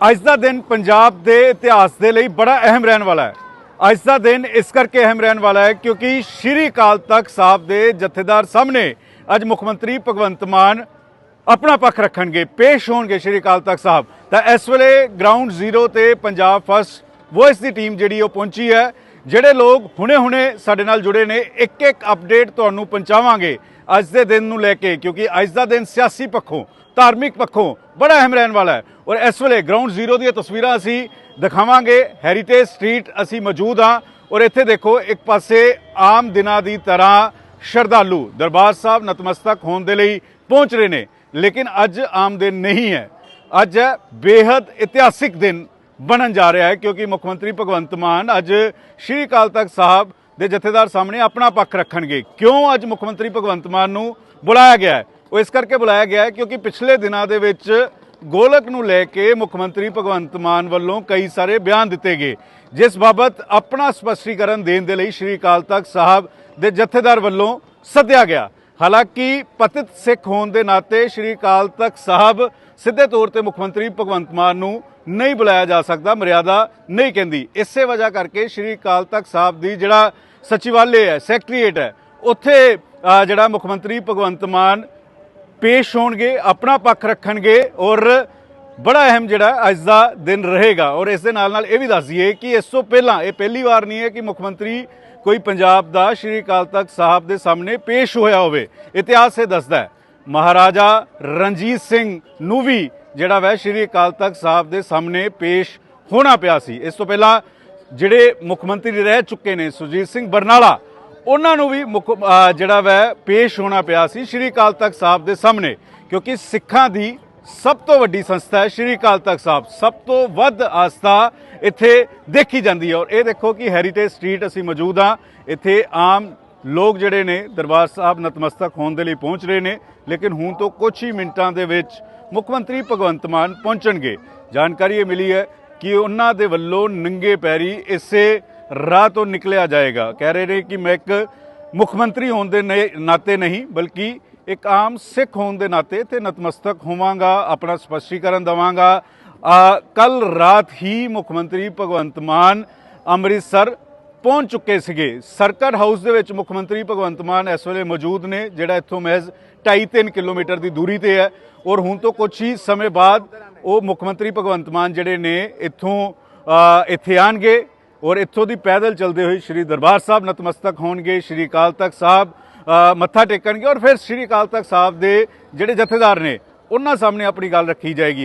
ਅੱਜ ਦਾ ਦਿਨ ਪੰਜਾਬ ਦੇ ਇਤਿਹਾਸ ਦੇ ਲਈ ਬੜਾ ਅਹਿਮ ਰਹਿਣ ਵਾਲਾ ਹੈ। ਅੱਜ ਦਾ ਦਿਨ ਇਸ ਕਰਕੇ ਅਹਿਮ ਰਹਿਣ ਵਾਲਾ ਹੈ ਕਿਉਂਕਿ ਸ਼੍ਰੀ ਅਕਾਲ ਤਖਤ ਸਾਹਿਬ ਦੇ ਜਥੇਦਾਰ ਸਾਹਮਣੇ ਅੱਜ ਮੁੱਖ ਮੰਤਰੀ ਭਗਵੰਤ ਮਾਨ ਆਪਣਾ ਪੱਖ ਰੱਖਣਗੇ, ਪੇਸ਼ ਹੋਣਗੇ ਸ਼੍ਰੀ ਅਕਾਲ ਤਖਤ ਸਾਹਿਬ। ਤਾਂ ਇਸ ਵੇਲੇ ਗਰਾਊਂਡ ਜ਼ੀਰੋ ਤੇ ਪੰਜਾਬ ਫਸਟ ਵੋਇਸ ਦੀ ਟੀਮ ਜਿਹੜੀ ਉਹ ਪਹੁੰਚੀ ਹੈ। ਜਿਹੜੇ ਲੋਕ ਹੁਣੇ-ਹੁਣੇ ਸਾਡੇ ਨਾਲ ਜੁੜੇ ਨੇ ਇੱਕ ਇੱਕ ਅਪਡੇਟ ਤੁਹਾਨੂੰ ਪਹੁੰਚਾਵਾਂਗੇ ਅੱਜ ਦੇ ਦਿਨ ਨੂੰ ਲੈ ਕੇ, ਕਿਉਂਕਿ ਅੱਜ ਦਾ ਦਿਨ ਸਿਆਸੀ ਪੱਖੋਂ, ਧਾਰਮਿਕ ਪੱਖੋਂ ਬੜਾ ਅਹਿਮ ਰਹਿਣ ਵਾਲਾ ਹੈ। ਔਰ ਇਸ ਵੇਲੇ ਗਰਾਊਂਡ ਜ਼ੀਰੋ ਦੀਆਂ ਤਸਵੀਰਾਂ ਅਸੀਂ ਦਿਖਾਵਾਂਗੇ ਹੈਰੀਟੇਜ ਸਟਰੀਟ ਅਸੀਂ ਮੌਜੂਦ ਹਾਂ। ਔਰ ਇੱਥੇ ਦੇਖੋ, ਇੱਕ ਪਾਸੇ ਆਮ ਦਿਨਾਂ ਦੀ ਤਰ੍ਹਾਂ ਸ਼ਰਧਾਲੂ ਦਰਬਾਰ ਸਾਹਿਬ ਨਤਮਸਤਕ ਹੋਣ ਦੇ ਲਈ ਪਹੁੰਚ ਰਹੇ ਨੇ, ਲੇਕਿਨ ਅੱਜ ਆਮ ਦਿਨ ਨਹੀਂ ਹੈ। ਅੱਜ ਹੈ ਬੇहद ਇਤਿਹਾਸਿਕ ਦਿਨ ਬਣਨ ਜਾ ਰਿਹਾ ਹੈ, ਕਿਉਂਕਿ ਮੁੱਖ ਮੰਤਰੀ ਭਗਵੰਤ ਮਾਨ ਅੱਜ ਸ਼੍ਰੀ ਅਕਾਲ ਤਖਤ ਸਾਹਿਬ ਦੇ ਜਥੇਦਾਰ ਸਾਹਮਣੇ ਆਪਣਾ ਪੱਖ ਰੱਖਣਗੇ। ਕਿਉਂ ਅੱਜ ਮੁੱਖ ਮੰਤਰੀ ਭਗਵੰਤ ਮਾਨ ਨੂੰ ਬੁਲਾਇਆ ਗਿਆ ਹੈ? ਉਹ ਇਸ ਕਰਕੇ ਬੁਲਾਇਆ ਗਿਆ ਹੈ ਕਿਉਂਕਿ ਪਿਛਲੇ ਦਿਨਾਂ ਦੇ ਵਿੱਚ ਗੋਲਕ ਨੂੰ ਲੈ ਕੇ ਮੁੱਖ ਮੰਤਰੀ ਭਗਵੰਤ ਮਾਨ ਵੱਲੋਂ ਕਈ ਸਾਰੇ ਬਿਆਨ ਦਿੱਤੇ ਗਏ। ਜਿਸ ਬਾਬਤ ਆਪਣਾ ਸਪਸ਼ਟੀਕਰਨ ਦੇਣ ਦੇ ਲਈ ਸ਼੍ਰੀ ਅਕਾਲ ਤਖਤ ਸਾਹਿਬ ਦੇ ਜਥੇਦਾਰ ਵੱਲੋਂ ਸੱਦਿਆ ਗਿਆ। ਹਾਲਾਂਕਿ ਪਤਿਤ ਸਿੱਖ ਹੋਣ ਦੇ ਨਾਤੇ ਸ਼੍ਰੀ ਅਕਾਲ ਤਖਤ ਸਾਹਿਬ ਸਿੱਧੇ ਤੌਰ ਤੇ ਮੁੱਖ ਮੰਤਰੀ ਭਗਵੰਤ ਮਾਨ ਨੂੰ ਨਹੀਂ ਬੁਲਾਇਆ ਜਾ ਸਕਦਾ, ਮਰਿਆਦਾ ਨਹੀਂ ਕਹਿੰਦੀ। ਇਸੇ ਵਜ੍ਹਾ ਕਰਕੇ ਸ਼੍ਰੀ ਅਕਾਲ ਤਖਤ ਸਾਹਿਬ ਦੀ ਜਿਹੜਾ ਸਚਿਵਾਲੇ ਹੈ, ਸੈਕਟਰੀਏਟ ਹੈ, ਉੱਥੇ ਜਿਹੜਾ ਮੁੱਖ ਮੰਤਰੀ ਭਗਵੰਤ ਮਾਨ ਪੇਸ਼ ਹੋਣਗੇ, ਆਪਣਾ ਪੱਖ ਰੱਖਣਗੇ ਔਰ ਬੜਾ ਅਹਿਮ ਜਿਹੜਾ ਅੱਜ ਦਾ ਦਿਨ ਰਹੇਗਾ। ਔਰ ਇਸ ਦੇ ਨਾਲ ਨਾਲ ਇਹ ਵੀ ਦੱਸ ਦਈਏ ਕਿ ਇਸ ਤੋਂ ਪਹਿਲਾਂ, ਇਹ ਪਹਿਲੀ ਵਾਰ ਨਹੀਂ ਹੈ ਕਿ ਮੁੱਖ ਮੰਤਰੀ ਕੋਈ ਪੰਜਾਬ ਦਾ ਸ਼੍ਰੀ ਅਕਾਲ ਤਖਤ ਸਾਹਿਬ ਦੇ ਸਾਹਮਣੇ ਪੇਸ਼ ਹੋਇਆ ਹੋਵੇ। ਇਤਿਹਾਸ ਇਹ ਦੱਸਦਾ ਹੈ। ਮਹਾਰਾਜਾ ਰਣਜੀਤ ਸਿੰਘ ਨੂੰ ਵੀ ਜਿਹੜਾ ਵੈ ਸ਼੍ਰੀ ਅਕਾਲ ਤਖਤ ਸਾਹਿਬ ਦੇ ਸਾਹਮਣੇ ਪੇਸ਼ ਹੋਣਾ ਪਿਆ ਸੀ। ਇਸ ਤੋਂ ਪਹਿਲਾਂ ਜਿਹੜੇ ਮੁੱਖ ਮੰਤਰੀ ਰਹਿ ਚੁੱਕੇ ਨੇ ਸੁਰਜੀਤ ਸਿੰਘ ਬਰਨਾਲਾ, ਉਹਨਾਂ ਨੂੰ ਵੀ ਮੁੱਖ ਜਿਹੜਾ ਵੈ ਪੇਸ਼ ਹੋਣਾ ਪਿਆ ਸੀ ਸ਼੍ਰੀ ਅਕਾਲ ਤਖਤ ਸਾਹਿਬ ਦੇ ਸਾਹਮਣੇ, ਕਿਉਂਕਿ ਸਿੱਖਾਂ ਦੀ ਸਭ ਤੋਂ ਵੱਡੀ ਸੰਸਥਾ ਹੈ ਸ਼੍ਰੀ ਅਕਾਲ ਤਖਤ ਸਾਹਿਬ। ਸਭ ਤੋਂ ਵੱਧ ਆਸਥਾ ਇੱਥੇ ਦੇਖੀ ਜਾਂਦੀ ਹੈ ਔਰ ਇਹ ਦੇਖੋ ਕਿ ਹੈਰੀਟੇਜ ਸਟਰੀਟ ਅਸੀਂ ਮੌਜੂਦ ਹਾਂ, ਇੱਥੇ ਆਮ ਲੋਕ ਜਿਹੜੇ ਨੇ ਦਰਬਾਰ ਸਾਹਿਬ ਨਤਮਸਤਕ ਹੋਣ ਦੇ ਲਈ ਪਹੁੰਚ ਰਹੇ ਨੇ, ਲੇਕਿਨ ਹੁਣ ਤੋਂ ਕੁਝ ਹੀ ਮਿੰਟਾਂ ਦੇ ਵਿੱਚ ਮੁੱਖ ਮੰਤਰੀ ਭਗਵੰਤ ਮਾਨ ਪਹੁੰਚਣਗੇ। ਜਾਣਕਾਰੀ ਇਹ ਮਿਲੀ ਹੈ ਕਿ ਉਹਨਾਂ ਦੇ ਵੱਲੋਂ ਨੰਗੇ ਪੈਰੀ ਇਸੇ ਰਾਹ ਤੋਂ ਨਿਕਲਿਆ ਜਾਏਗਾ। ਕਹਿ ਰਹੇ ਨੇ ਕਿ ਮੈਂ ਇੱਕ ਮੁੱਖ ਮੰਤਰੀ ਹੋਣ ਦੇ ਨੇ- ਨਾਤੇ ਨਹੀਂ, ਬਲਕਿ ਇੱਕ ਆਮ ਸਿੱਖ ਹੋਣ ਦੇ ਨਾਤੇ ਤੇ ਨਤਮਸਤਕ ਹੋਵਾਂਗਾ, ਆਪਣਾ ਸਪਸ਼ਟੀਕਰਨ ਦਵਾਂਗਾ। ਕੱਲ ਰਾਤ ਹੀ ਮੁੱਖ ਮੰਤਰੀ ਭਗਵੰਤ ਮਾਨ ਅੰਮ੍ਰਿਤਸਰ ਪਹੁੰਚ ਚੁੱਕੇ ਸੀਗੇ। ਸਰਕਟ ਹਾਊਸ ਦੇ ਵਿੱਚ ਮੁੱਖ ਮੰਤਰੀ ਭਗਵੰਤ ਮਾਨ ਇਸ ਵੇਲੇ ਮੌਜੂਦ ਨੇ, ਜਿਹੜਾ ਇੱਥੋਂ ਮਹਿਜ਼ 2.5-3 ਕਿਲੋਮੀਟਰ ਦੀ ਦੂਰੀ ਤੇ ਹੈ। ਔਰ ਹੁਣ ਤੋਂ ਕੁਝ ਹੀ ਸਮੇਂ ਬਾਅਦ ਉਹ ਮੁੱਖ ਮੰਤਰੀ ਭਗਵੰਤ ਮਾਨ ਜਿਹੜੇ ਨੇ ਇੱਥੋਂ ਇੱਥੇ ਆਣਗੇ ਔਰ ਇੱਥੋਂ ਦੀ ਪੈਦਲ ਚੱਲਦੇ ਹੋਏ ਸ਼੍ਰੀ ਦਰਬਾਰ ਸਾਹਿਬ ਨਤਮਸਤਕ ਹੋਣਗੇ, ਸ਼੍ਰੀ ਅਕਾਲ ਤਖਤ ਸਾਹਿਬ ਮੱਥਾ ਟੇਕਣਗੇ ਔਰ ਫਿਰ ਸ਼੍ਰੀ ਅਕਾਲ ਤਖਤ ਸਾਹਿਬ ਦੇ ਜਿਹੜੇ ਜਥੇਦਾਰ ਨੇ, ਉਹਨਾਂ ਸਾਹਮਣੇ ਆਪਣੀ ਗੱਲ ਰੱਖੀ ਜਾਏਗੀ।